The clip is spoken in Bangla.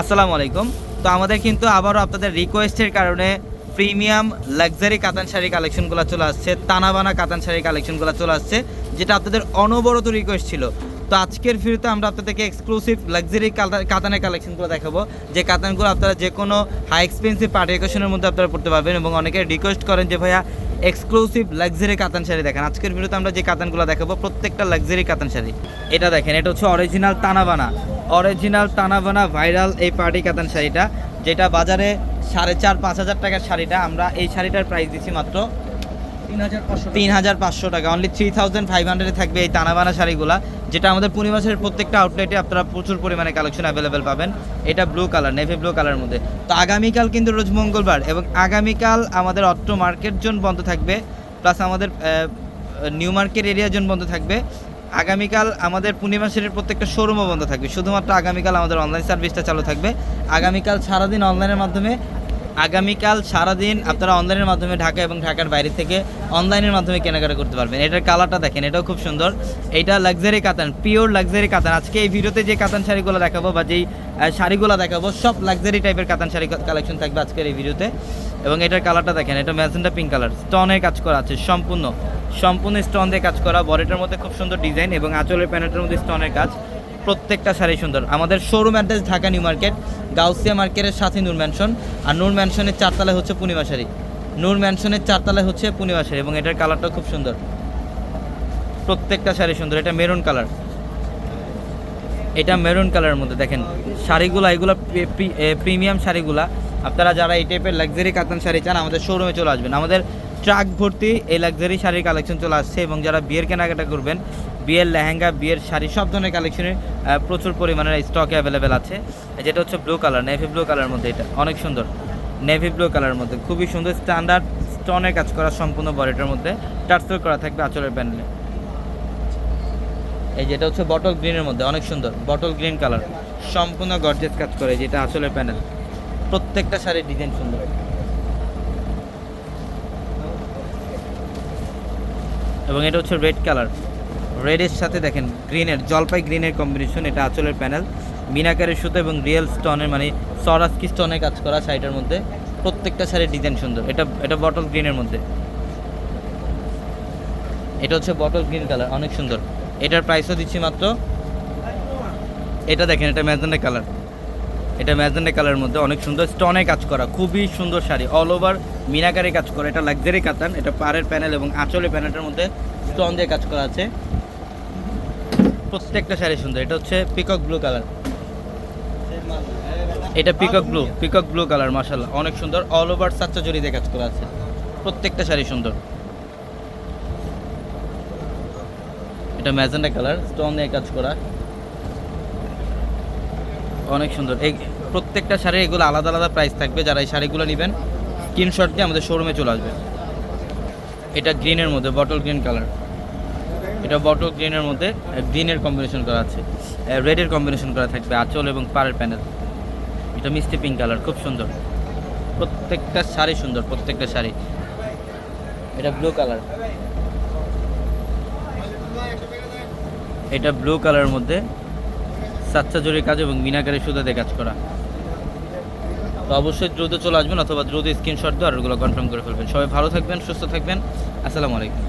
আসসালামু আলাইকুম। তো আমাদের কিন্তু আবারও আপনাদের রিকোয়েস্টের কারণে প্রিমিয়াম লাক্সারি কাতান শাড়ি কালেকশনগুলো চলে আসছে তানাবানা কাতান শাড়ি কালেকশনগুলো চলে আসছে, যেটা আপনাদের অনবরত রিকোয়েস্ট ছিল। তো আজকের ভিডিওতে আমরা আপনাদেরকে এক্সক্লুসিভ লাক্সারি কাতানের কালেকশনগুলো দেখাবো, যে কাতানগুলো আপনারা যে কোনো হাই এক্সপেন্সিভ পার্টি অকেশনের মধ্যে আপনারা পড়তে পারবেন এবং অনেকে রিকোয়েস্ট করেন যে, ভাইয়া এক্সক্লুসিভ লাক্সারি কাতান শাড়ি দেখেন। আজকের ভিডিওতে আমরা যে কাতানগুলো দেখাবো, প্রত্যেকটা লাক্সারি কাতান শাড়ি। এটা দেখেন, এটা হচ্ছে original Tanabana original Tanabana viral এই পার্টি কাতান শাড়িটা, যেটা বাজারে সাড়ে চার, পাঁচ হাজার টাকার শাড়িটা, আমরা এই শাড়িটার প্রাইস দিচ্ছি মাত্র তিন হাজার পাঁচশো টাকা। অনলি থ্রি থাউজেন্ড ফাইভ হান্ড্রেডে থাকবে এই তানাবানা শাড়িগুলা, যেটা আমাদের পূর্ণিমাসের প্রত্যেকটা আউটলেটে আপনারা প্রচুর পরিমাণে কালেকশন অ্যাভেলেবেল পাবেন। এটা ব্লু কালার নেভি ব্লু কালারের মধ্যে। তো আগামীকাল কিন্তু রোজ মঙ্গলবার এবং আগামীকাল আমাদের অট্ট মার্কেট জোন বন্ধ থাকবে প্লাস আমাদের নিউ মার্কেট এরিয়া জোন বন্ধ থাকবে। আগামীকাল আমাদের পূর্ণিমা শ্রেণির প্রত্যেকটা শোরুমও বন্ধ থাকবে। শুধুমাত্র আগামীকাল আমাদের অনলাইন সার্ভিসটা চালু থাকবে। আগামীকাল সারাদিন অনলাইনের মাধ্যমে, আগামীকাল সারাদিন আপনারা অনলাইনের মাধ্যমে ঢাকা এবং ঢাকার বাইরে থেকে অনলাইনের মাধ্যমে কেনাকাটা করতে পারবেন। এটার কালারটা দেখেন, এটাও খুব সুন্দর। এটা লাক্সারি কাতান পিওর লাক্সারি কাতান আজকে এই ভিডিওতে যে কাতান শাড়িগুলো দেখাবো বা যেই শাড়িগুলো দেখাবো, সব লাক্সারি টাইপের কাতান শাড়ি কালেকশন থাকবে আজকের এই ভিডিওতে এবং এটার কালারটা দেখেন, এটা ম্যাজেন্ডা পিঙ্ক কালার স্টোনের কাজ করা আছে, সম্পূর্ণ। সম্পূর্ণ স্টোন দিয়ে কাজ করা, বডিটার মধ্যে খুব সুন্দর ডিজাইন এবং আঁচলের প্যানেটের মধ্যে স্টোনের কাজ। প্রত্যেকটা শাড়ি সুন্দর। আমাদের showroom address Dhaka New Market, Gausia মার্কেটের সাথে নূর ম্যানশন আর নূর ম্যানশনের চারতলায় হচ্ছে পূর্ণিমা শাড়ি। নূর ম্যানশনের চারতলায় হচ্ছে পূর্ণিমা শাড়ি এবং এটার কালারটাও খুব সুন্দর। প্রত্যেকটা শাড়ি সুন্দর। এটা মেরুন কালার এটা মেরুন কালারের মধ্যে দেখেন। শাড়িগুলো, এগুলো প্রিমিয়াম শাড়িগুলা। আপনারা যারা এই টাইপের লাক্সারি কাতান শাড়ি চান, আমাদের শোরুমে চলে আসবেন। আমাদের ট্রাক ভর্তি এই লাক্সারি শাড়ির কালেকশন চলে আসছে এবং যারা বিয়ের কেনাকাটা করবেন, বিয়ের লেহেঙ্গা, বিয়ের শাড়ি, সব ধরনের কালেকশনের প্রচুর পরিমাণের স্টকে অ্যাভেলেবেল আছে। যেটা হচ্ছে ব্লু কালার নেভি ব্লু কালারের মধ্যে এটা অনেক সুন্দর। নেভি ব্লু কালারের মধ্যে খুবই সুন্দর স্ট্যান্ডার্ড স্টোনের কাজ করা সম্পূর্ণ বডিটার মধ্যে টার্সেল করা থাকবে আঁচলের প্যানেলে এই যেটা হচ্ছে বটল গ্রিনের মধ্যে, অনেক সুন্দর বটল গ্রিন কালার সম্পূর্ণ গর্জেস কাজ করে যেটা আসলে প্যানেল প্রত্যেকটা শাড়ির ডিজাইন সুন্দর। এবং এটা হচ্ছে রেড কালার রেডের সাথে দেখেন গ্রিনের জলপাই গ্রিনের কম্বিনেশন এটা আঁচলের প্যানেল মিনাকারের সুতো এবং রিয়েল স্টোনের মানে সরাসকি স্টোনের কাজ করা শাড়িটার মধ্যে প্রত্যেকটা শাড়ির ডিজাইন সুন্দর। এটা এটা বটল গ্রিনের মধ্যে। এটা হচ্ছে বটল গ্রিন কালার অনেক সুন্দর। এটার প্রাইসও দিচ্ছি মাত্র, এটা দেখেন, এটা ম্যাজেন্ডা কালার এটা ম্যাজেন্ডা কালারের মধ্যে, অনেক সুন্দর স্টনে কাজ করা, খুবই সুন্দর শাড়ি অল ওভার মিনাকারি কাজ করা, এটা লাক্সারি কাতান, এটা পাড়ের প্যানেল এবং আঁচলের প্যানেলটার মধ্যে স্টোন দিয়ে কাজ করা আছে। প্রত্যেকটা শাড়ি সুন্দর, এটা হচ্ছে পিকক ব্লু কালার এটা peacock blue peacock blue colour মাসাল্লাহ অনেক সুন্দর অল ওভার সাচ্চা জড়ি দিয়ে কাজ করা আছে। প্রত্যেকটা শাড়ি সুন্দর। এটা ম্যাজেন্ডা কালার স্টোন দিয়ে কাজ করা। অনেক সুন্দর। এই প্রত্যেকটা শাড়ির এগুলো আলাদা আলাদা প্রাইস থাকবে, যারা এই শাড়িগুলো নেবেন স্ক্রিনশট দিয়ে আমাদের শোরুমে চলে আসবে। এটা গ্রিনের মধ্যে বটল গ্রিন কালার এটা বটল গ্রিনের মধ্যে গ্রিনের কম্বিনেশন করা আছে। রেডের কম্বিনেশন করা থাকবে, আঁচল এবং পাড়ের প্যানেল এটা মিষ্টি পিঙ্ক কালার খুব সুন্দর। প্রত্যেকটা শাড়ি সুন্দর, প্রত্যেকটা শাড়ি। এটা ব্লু কালার এটা ব্লু কালারের মধ্যে সাচ্চা জরির কাজ এবং মিনাকারে সুদাতে কাজ করা। তো অবশ্যই দ্রুত চলে আসবেন অথবা দ্রুত স্ক্রিনশট দেওয়ার ওগুলো কনফার্ম করে ফেলবেন। সবাই ভালো থাকবেন, সুস্থ থাকবেন। আসসালামু আলাইকুম।